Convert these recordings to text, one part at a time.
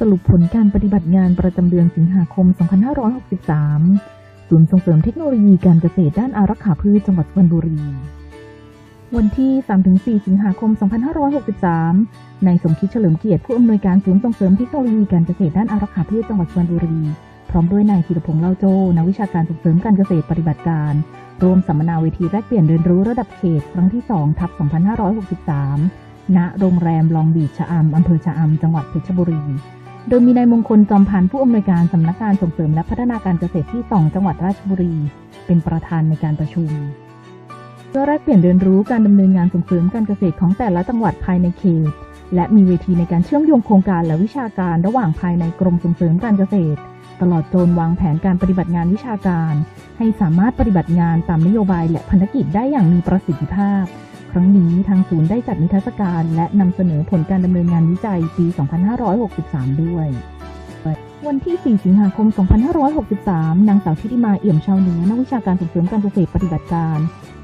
สรุปผลการปฏิบัติงานประจำเดือนสิงหาคม 2563 ศูนย์ส่งเสริมเทคโนโลยีการเกษตรด้านอารักขาพืชจังหวัดสุพรรณบุรี วันที่ 3-4 สิงหาคม 2563 นายสมคิดเฉลิมเกียรติผู้อำนวยการศูนย์ส่งเสริมเทคโนโลยีการเกษตรด้านอารักขาพืชจังหวัดสุพรรณบุรี พร้อมด้วยนายธีรพงษ์เล่าโจนักวิชาการส่งเสริมการเกษตรปฏิบัติการร่วมสัมมนาเวทีแลกเปลี่ยนเรียนรู้ระดับเขต ครั้งที่2ทับ2563 ณ โรงแรมลองบีชชะอำอำเภอชะอำจังหวัดเพชรบุรี โดยมีนายมงคลจอมพันธ์ผู้อำนวยการสำนักงานส่งเสริมและพัฒนาการเกษตรที่ 2 จังหวัดราชบุรี เป็นประธานในการประชุมเพื่อแลกเปลี่ยนเรียนรู้การดำเนินงานส่งเสริมการเกษตรของแต่ละจังหวัดภายในเขต และมีเวทีในการเชื่อมโยงโครงการและวิชาการระหว่างภายในกรมส่งเสริมการเกษตร ตลอดจนวางแผนการปฏิบัติงานวิชาการ ให้สามารถปฏิบัติงานตามนโยบายและพันธกิจได้อย่างมีประสิทธิภาพ ครั้งนี้ทางศูนย์ได้จัดนิทรรศการ และนำเสนอผลการดำเนินงานวิจัยปี 2563 ด้วย วันที่ 4 สิงหาคม 2563 นางสาวทิติมาเอี่ยมชาวเหนือนักวิชาการส่งเสริมการเกษตรปฏิบัติการ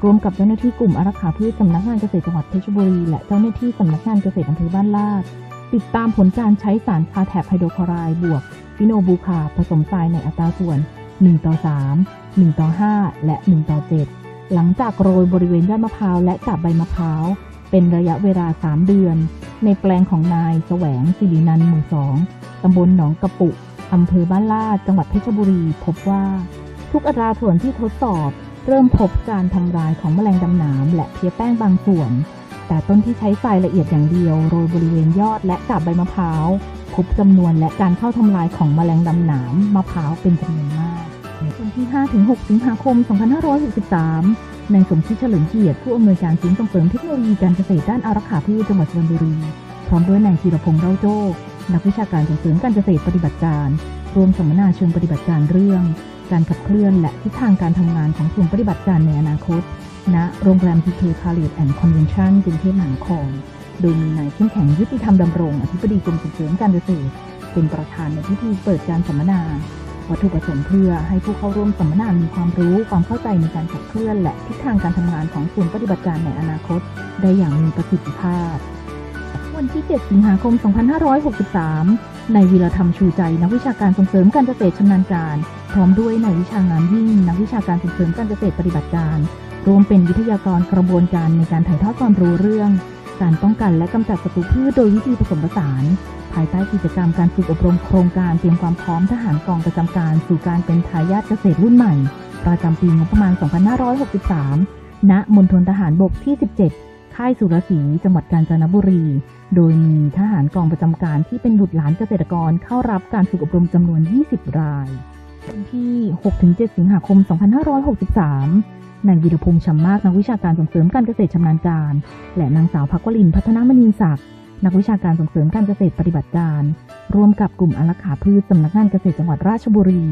รวมกับเจ้าหน้าที่กลุ่มอารักขาพืชสำนักงานเกษตรจังหวัดเพชรบุรี และเจ้าหน้าที่สำนักงานเกษตรอำเภอบ้านลาด ติดตามผลการใช้สารคาแถบไฮโดรคลอไรด์บวกฟิโนบูคาผสมทรายในอัตราส่วน 1 ต่อ 3 1 ต่อ 5 และ 1 ต่อ 7 หลังจากโรยบริเวณยอดมะพร้าวและกาบใบมะพร้าว เป็นระยะเวลา 3 เดือน ในแปลงของนายแสวงสิรินันหมู่2ตำบลหนองกระปุกอำเภอบ้านลาดจังหวัดเพชรบุรี พบว่า ทุกอัตราส่วนที่ทดสอบ เริ่มพบการทำลายของแมลงดำหนามและเพลี้ยแป้งบางส่วน แต่ต้นที่ใช้ทรายละเอียดอย่างเดียวโรยบริเวณยอดและกาบใบมะพร้าวพบจำนวนและการเข้าทำลายของแมลงดำหนามมะพร้าวเป็นจำนวนมาก วันที่ 5-6 สิงหาคม 2563 นายสมคิดเฉลิมเกียรติผู้อำนวยการศูนย์ส่งเสริมเทคโนโลยีการเกษตรด้านอารักขาพืชจังหวัดสุพรรณบุรี พร้อมด้วยนายธีรพงษ์เล่าโจ้นักวิชาการส่งเสริมการเกษตรปฏิบัติการรวมสัมมนาเชิงปฏิบัติการเรื่อง การขับเคลื่อนและทิศทางการทำงานของศูนย์ปฏิบัติการในอนาคต ณ โรงแรมทีเคพาเลตแอนด์คอนเวนชั่นกรุงเทพมหานคร โดยมีนายเข้มแข็งยุติธรรมดำรง อธิบดีกรมส่งเสริมการเกษตรเป็นประธานในพิธีเปิดการสัมมนา วัตถุประสงค์เพื่อให้ผู้เข้าร่วมสัมมนามีความรู้ความเข้าใจในการขับเคลื่อน และทิศทางการทำงานของศูนย์ปฏิบัติการในอนาคต ได้อย่างมีประสิทธิภาพ วันที่ 7 สิงหาคม 2563 ในวีรธรรมชูใจนักวิชาการส่งเสริมการเกษตรชำนาญการ พร้อมด้วยนายวิชางานยิ่งนักวิชาการส่งเสริมการเกษตรปฏิบัติการรวมเป็นวิทยากรกระบวนการในการถ่ายทอดความรู้เรื่อง การป้องกันและกำจัดศัตรูพืชโดยวิธีผสมผสาน ภายใต้กิจกรรมการฝึกอบรมโครงการเตรียมความพร้อมทหารกองประจำการสู่การเป็นทายาทเกษตรรุ่นใหม่ ประจำปีงบประมาณ 2563 ณ มณฑลทหารบกที่ 17 ค่ายสุรศรี จังหวัดกาญจนบุรี โดยมีทหารกองประจำการที่เป็นบุตรหลานเกษตรกรเข้ารับการฝึกอบรมจำนวน 20 รายวันที่ 6-7 สิงหาคม 2563 นายวีรพงษ์ชำมากนักวิชาการส่งเสริมการเกษตรชำนาญการ และนางสาวพักวลินพัฒนามณีศักดิ์นักวิชาการส่งเสริมการเกษตรปฏิบัติการ ร่วมกับกลุ่มอารักขาพืชสำนักงานเกษตรจังหวัดราชบุรี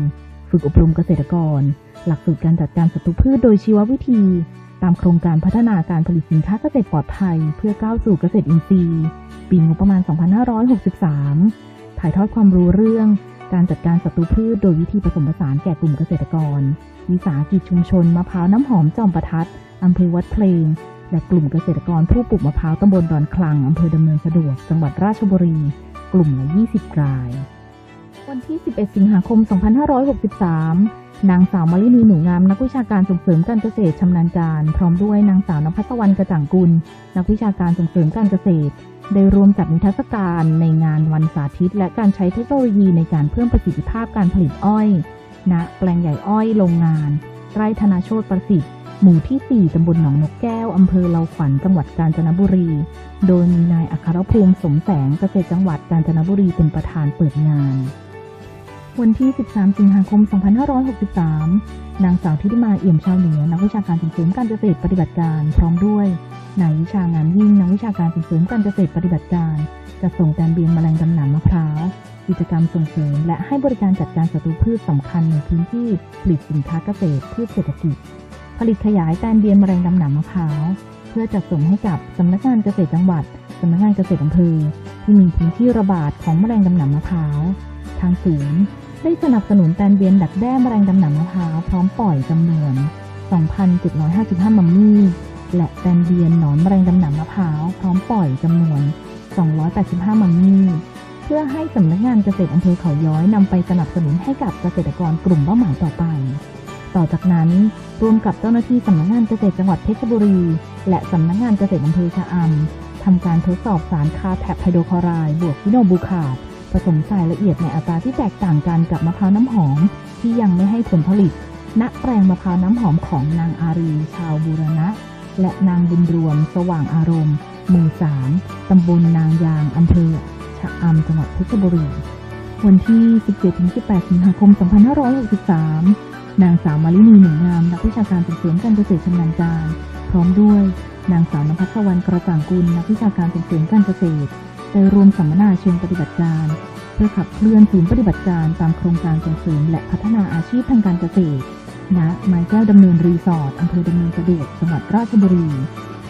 ฝึกอบรมเกษตรกร หลักสูตรการจัดการศัตรูพืชโดยชีววิธี ตามโครงการพัฒนาการผลิตสินค้าเกษตรปลอดภัย เพื่อก้าวสู่เกษตรอินทรีย์ ปีงบประมาณ 2563 ถ่ายทอดความรู้เรื่อง การจัดการศัตรูพืชโดยวิธีผสมผสานแก่กลุ่มเกษตรกร วิสาหกิจชุมชนมะพร้าวน้ำหอมจอมประทัดอำเภอวัดเพลง และกลุ่มเกษตรกรผู้ปลูกมะพร้าวตำบลดอนคลังอำเภอดำเนินสะดวก จังหวัดราชบุรี กลุ่มละ 20 ราย วันที่ 11 สิงหาคม 2563 นางสาวมารินีหนูงามนักวิชาการส่งเสริมการเกษตรชำนาญการ พร้อมด้วยนางสาวนภัสวรรณกระจ่างกุล นักวิชาการส่งเสริมการเกษตร ได้ร่วมจัดนิทรรศการในงานวันสาธิต และการใช้เทคโนโลยีในการเพิ่มประสิทธิภาพการผลิตอ้อย ณ แปลงใหญ่อ้อยโรงงาน ไร่ธนาโชตประสิทธิ์ หมู่ที่ 4 ตำบลหนองนกแก้ว อำเภอเลาขวัญ จังหวัดกาญจนบุรี โดยมีนายอัครภูมิสมแสงเกษตรจังหวัดกาญจนบุรีเป็นประธานเปิดงาน วันที่ 13 สิงหาคม 2563 นางสาวทิติมาเอี่ยมชาวเหนือ นักวิชาการส่งเสริมการเกษตรปฏิบัติการ พร้อมด้วย นายวิชางานยิ่ง นักวิชาการส่งเสริมการเกษตรปฏิบัติการจะส่งการเบียนแมลงดำหนามมะพร้าว กิจกรรมส่งเสริม และให้บริการจัดการศัตรูพืชสำคัญในพื้นที่ผลิตสินค้าเกษตรพืชเศรษฐกิจ ผลิตขยายการเบียนแมลงดำหนามมะพร้าว เพื่อจัดส่งให้กับสำนักงานเกษตรจังหวัด สำนักงานเกษตรอำเภอ ที่มีพื้นที่ระบาดของแมลงดำหนามมะพร้าว ทางศูนย์ได้สนับสนุนการเบียนดักแด้แมลงดำหนามมะพร้าวพร้อมปล่อยจำนวน 2,755 มัมมี่ และการเบียนหนอนแมลงดำหนามมะพร้าวพร้อมปล่อยจำนวน 285 มัมมี่พพื่อให้สำนักงานเกษตรอำเภอเขาย้อยนำไปสนับสนุนให้กับเกษตรกรกลุ่มเป้าหมายต่อไปต่อจากนั้นร่วมกับเจ้าหน้าที่สำนักงานเกษตรจังหวัดเพชรบุรี และสำนักงานเกษตรอำเภอชะอำ ทำการทดสอบสารคาแทบไฮโดรคลอไรด์บวกฟิโนบูคาดผสมทรายละเอียดในอัตราที่แตกต่างกันกับมะพร้าวน้ำหอม ที่ยังไม่ให้ผลผลิต ณ แปลงมะพร้าวน้ำหอมของนางอารี ชาวบูรณะ และนางบุญรวม สว่างอารมณ์ หมู่สามตำบลนางยางอำเภอ ชะอำจังหวัดเพชรบุรี วันที่ 17-18 สิงหาคม 2563 นางสาวมาลินีหนึ่งงาม นักวิชาการส่งเสริมการเกษตรชำนาญการ พร้อมด้วย นางสาว นภัสวรรณกระจ่างกุลนักวิชาการส่งเสริมการเกษตรได้รวมสัมมนาเชิงปฏิบัติการ เพื่อขับเคลื่อนศูนย์ปฏิบัติการตามโครงการส่งเสริมและพัฒนาอาชีพทางการเกษตร ณ ไม้แก้วดำเนินรีสอร์ทอำเภอดำเนินสะดวกจังหวัดราชบุรี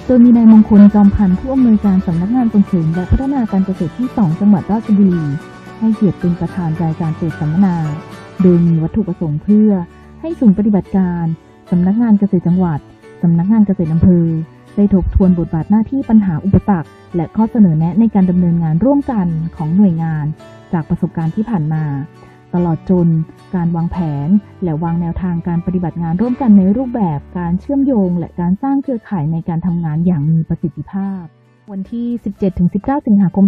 โดยมีนายมงคลจอมพันธ์ผู้อำนวยการสำนักงานส่งเสริมและพัฒนาการเกษตรที่ 2 จังหวัดราชบุรี ให้เกียรติเป็นประธานรายการเปิดสัมมนา โดยมีวัตถุประสงค์เพื่อ ให้ศูนย์ปฏิบัติการสำนักงานเกษตรจังหวัดสำนักงานเกษตรอำเภอ ได้ทบทวนบทบาทหน้าที่ปัญหาอุปสรรค และข้อเสนอแนะในการดำเนินงานร่วมกันของหน่วยงาน จากประสบการณ์ที่ผ่านมา ตลอดจน การวางแผน และวางแนวทางการปฏิบัติงานร่วมกันในรูปแบบการเชื่อมโยง และการสร้างเครือข่ายในการทำงานอย่างมีประสิทธิภาพ วันที่ 17-19 สิงหาคม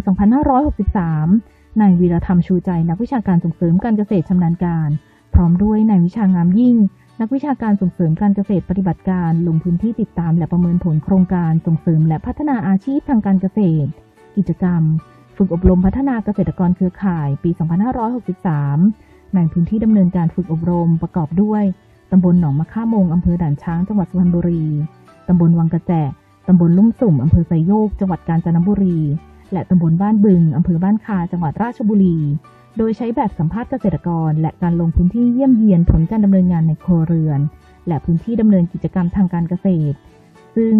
2563 นายวีรธรรมชูใจนักวิชาการส่งเสริมการเกษตรชำนาญการ พร้อมด้วยนายวิชางามยิ่ง นักวิชาการส่งเสริมการเกษตรปฏิบัติการลงพื้นที่ติดตามและประเมินผลโครงการส่งเสริมและพัฒนาอาชีพทางการเกษตร กิจกรรม ฝึกอบรมพัฒนาเกษตรกรเครือข่าย ปี 2563 ในพื้นที่ดำเนินการฝึกอบรมประกอบด้วยตำบลหนองมะค่ามงอำเภอด่านช้างจังหวัดสุพรรณบุรีตำบลวังกระแจตำบลลุ่มสุ่มอำเภอไซโยก จังหวัดกาญจนบุรี และตำบลบ้านบึงอำเภอบ้านคา จังหวัดราชบุรี โดยใช้แบบสัมภาษณ์เกษตรกร และการลงพื้นที่เยี่ยมเยียนผลการดำเนินงานในครัวเรือน และพื้นที่ดำเนินกิจกรรมทางการเกษตร ซึ่ง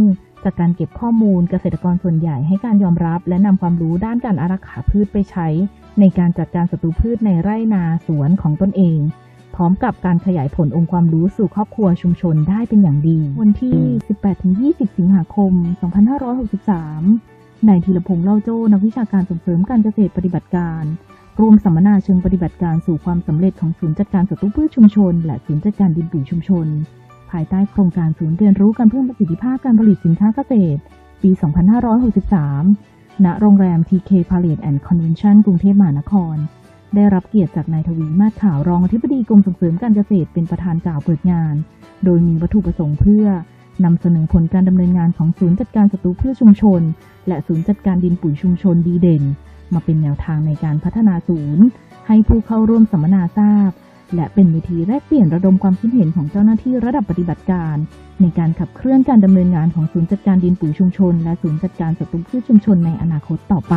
จากการเก็บข้อมูลเกษตรกรส่วนใหญ่ให้การยอมรับ และนำความรู้ด้านการอารักขาพืชไปใช้ ในการจัดการศัตรูพืชในไร่นาสวนของตนเอง พร้อมกับการขยายผลองค์ความรู้สู่ครอบครัวชุมชนได้เป็นอย่างดี วันที่ 18-20 สิงหาคม 2563นายธีรพงษ์เล่าโจ้นักวิชาการส่งเสริมการเกษตรปฏิบัติการ รวมสัมมนาเชิงปฏิบัติการสู่ความสำเร็จของศูนย์จัดการศัตรูพืชชุมชน และศูนย์จัดการดินปุ๋ยชุมชน ภายใต้โครงการศูนย์เรียนรู้การเพิ่มประสิทธิภาพการผลิตสินค้าเกษตร ปี 2563 ณ โรงแรม TK Palace and Convention กรุงเทพมหานคร ได้รับเกียรติจากนายทวีมาศข่าวรองอธิบดีกรมส่งเสริมการเกษตรเป็นประธานกล่าวเปิดงาน โดยมีวัตถุประสงค์เพื่อนำเสนอผลการดำเนินงานของศูนย์จัดการศัตรูพืชชุมชน และศูนย์จัดการดินปุ๋ยชุมชนดีเด่น มาเป็นแนวทางในการพัฒนาศูนย์ ให้ผู้เข้าร่วมสัมมนาทราบ และเป็นเวทีแลกเปลี่ยนระดมความคิดเห็นของเจ้าหน้าที่ระดับปฏิบัติการ ในการขับเคลื่อนการดำเนินงานของศูนย์จัดการดินปุ๋ยชุมชน และศูนย์จัดการสัตรูพืชชุมชนในอนาคตต่อไป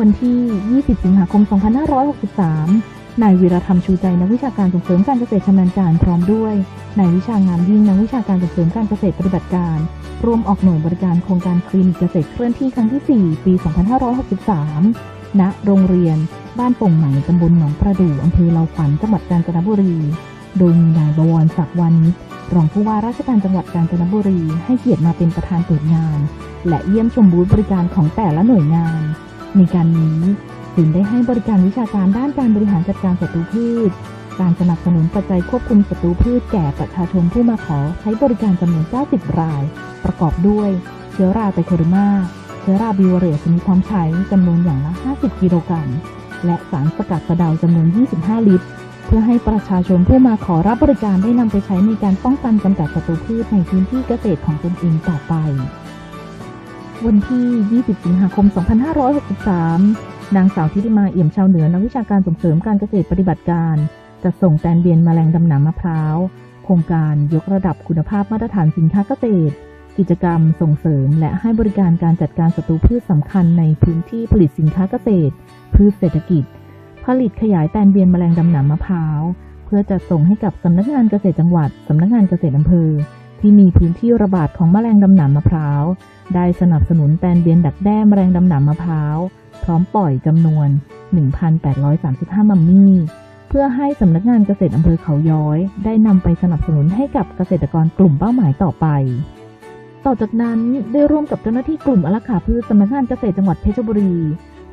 วันที่ 20 สิงหาคม 2563 นายวีรธรรมชูใจนักวิชาการส่งเสริมการเกษตรชำนาญการพร้อมด้วยนายวิชางามยิ่งนักวิชาการส่งเสริมการเกษตรปฏิบัติการ ร่วมออกหน่วยบริการโครงการคลินิกเกษตรเคลื่อนที่ครั้งที่ 4 ปี 2563 ณ โรงเรียน บ้านโป่งใหม่ตำบลหนองประดู่อำเภอเลาขวัญจังหวัดกาญจนบุรี โดยมีนายบวรศักดิ์วานิชรองผู้ว่าราชการจังหวัดกาญจนบุรี ให้เกียรติมาเป็นประธานเปิดงาน และเยี่ยมชมบูธบริการของแต่ละหน่วยงาน ในการนี้ ศูนย์ได้ให้บริการวิชาการด้านการบริหารจัดการศัตรูพืช การสนับสนุนปัจจัยควบคุมศัตรูพืชแก่ประชาชนผู้มาขอใช้บริการจำนวน 90 ราย ประกอบด้วย เชื้อราไตโคเดอร์มาเชื้อราบิวเรสมีพร้อมใช้จำนวนอย่างละ 50 กิโลกรัม และสารสกัดสะเดาจำนวน 25 ลิตร เพื่อให้ประชาชนผู้มาขอรับบริการได้นำไปใช้ในการป้องกันกำจัดศัตรูพืชในพื้นที่เกษตรของตนเองต่อไป วันที่ 20 สิงหาคม 2563 นางสาวทิติมาเอี่ยมชาวเหนือนักวิชาการส่งเสริมการเกษตรปฏิบัติการจะส่งแตนเบียนแมลงดำหนามะพร้าว โครงการยกระดับคุณภาพมาตรฐานสินค้าเกษตร กิจกรรมส่งเสริมและให้บริการการจัดการศัตรูพืชสำคัญในพื้นที่ผลิตสินค้าเกษตร พืชเศรษฐกิจ ผลิตขยายแตนเบียนแมลงดำหนามะพร้าว เพื่อจัดส่งให้กับสำนักงานเกษตรจังหวัดสำนักงานเกษตรอำเภอ ที่มีพื้นที่ระบาดของแมลงดำหนามมะพร้าว ได้สนับสนุนแตนเบียนดักแด้แมลงดำหนามมะพร้าว พร้อมปล่อยจำนวน 1,835 มัมมี่ เพื่อให้สำนักงานเกษตรอำเภอเขาย้อย ได้นำไปสนับสนุนให้กับเกษตรกรกลุ่มเป้าหมายต่อไป ต่อจากนั้นได้ร่วมกับเจ้าหน้าที่กลุ่มอารักขาพืชสำนักงานเกษตรจังหวัดเพชรบุรี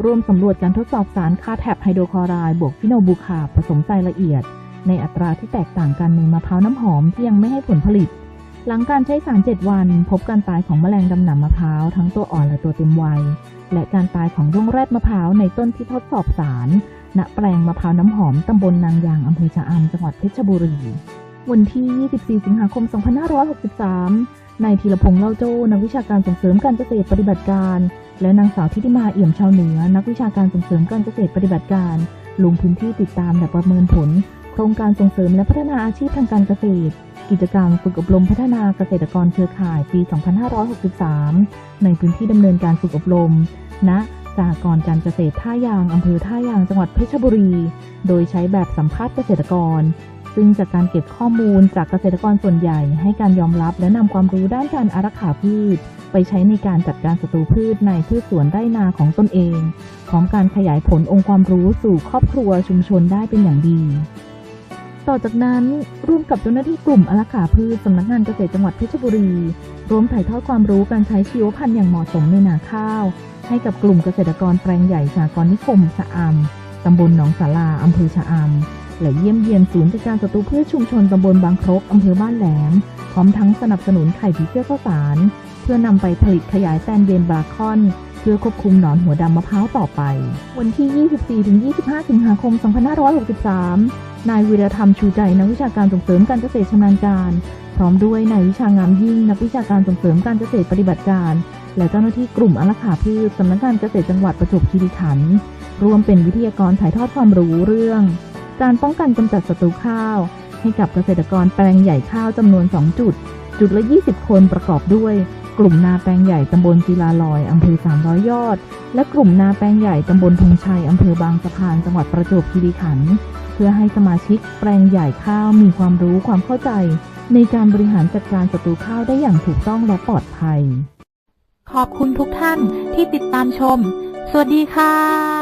ร่วมสำรวจการทดสอบสารคาแทบไฮโดรคลอไรด์บวกฟิโนบูคาผสมทรายละเอียด ในอัตราที่แตกต่างกันในมะพร้าวน้ำหอมที่ยังไม่ให้ผลผลิตหลังการใช้สาร 7 วัน พบการตายของแมลงดำหนำมะพร้าวทั้งตัวอ่อนและตัวเต็มวัย และการตายของด้วงแรดมะพร้าวในต้นที่ทดสอบสาร ณ แปลงมะพร้าวน้ำหอมตำบลนางยางอำเภอชะอำจังหวัดเพชรบุรี วันที่ 24 สิงหาคม 2563 นายธีรพงษ์เล่าโจ้นักวิชาการส่งเสริมการเกษตรปฏิบัติการ และนางสาวทิติมาเอี่ยมชาวเหนือ นักวิชาการส่งเสริมการเกษตรปฏิบัติการ ลงพื้นที่ติดตามและประเมินผล โครงการส่งเสริมและพัฒนาอาชีพทางการเกษตร กิจกรรมฝึกอบรมพัฒนาเกษตรกรเครือข่ายปี 2563 ในพื้นที่ดำเนินการฝึกอบรมณสหกรณ์การเกษตรท่ายางอำเภอท่ายางจังหวัดเพชรบุรี โดยใช้แบบสัมภาษณ์เกษตรกร ซึ่งจากการเก็บข้อมูลจากเกษตรกรส่วนใหญ่ ให้การยอมรับและนำความรู้ด้านการอารักขาพืช ไปใช้ในการจัดการศัตรูพืชในพืชสวนไร่นาของตนเอง พร้อมการขยายผลองค์ความรู้สู่ครอบครัวชุมชนได้เป็นอย่างดี ต่อจากนั้นร่วมกับเจ้าหน้าที่กลุ่มอารักขาพืชสำนักงานเกษตรจังหวัดเพชรบุรีร่วมถ่ายทอดความรู้การใช้ชีวพันธุ์อย่างเหมาะสมในนาข้าว ให้กับกลุ่มเกษตรกรแปลงใหญ่สากรนิคมชะอำตำบลหนองสาราอำเภอชะอำและเยี่ยมเยียนศูนย์จัดการศัตรูพืชชุมชนตำบลบางครกอำเภอบ้านแหลม พร้อมทั้งสนับสนุนไข่ผีเสื้อข้าวสาร เพื่อนำไปผลิตขยายแซนเดนบราคอน เพื่อควบคุมหนอนหัวดำมะพร้าวต่อไป วันที่ 24-25 สิงหาคม 2563 นายวีรธรรมชูใจนักวิชาการส่งเสริมการเกษตรชำนาญการ พร้อมด้วยนายวิชางามยิ่งนักวิชาการส่งเสริมการเกษตรปฏิบัติการ และเจ้าหน้าที่กลุ่มอารักขาพืชสำนักงานเกษตรจังหวัดประจวบคีรีขันธ์ร่วมเป็นวิทยากรถ่ายทอดความรู้เรื่อง การป้องกันกำจัดศัตรูข้าว ให้กับเกษตรกรแปลงใหญ่ข้าวจำนวน 2 จุด จุดละ 20 คนประกอบด้วย กลุ่มนาแปลงใหญ่ตำบลจีลาลอยอำเภอ300 ยอด และกลุ่มนาแปลงใหญ่ตำบลธงชัยอำเภอบางสะพานจังหวัดประจวบคีรีขันธ์เพื่อให้สมาชิกแปลงใหญ่ข้าวมีความรู้ความเข้าใจ ในการบริหารจัดการศัตรูข้าวได้อย่างถูกต้องและปลอดภัย ขอบคุณทุกท่านที่ติดตามชม สวัสดีค่ะ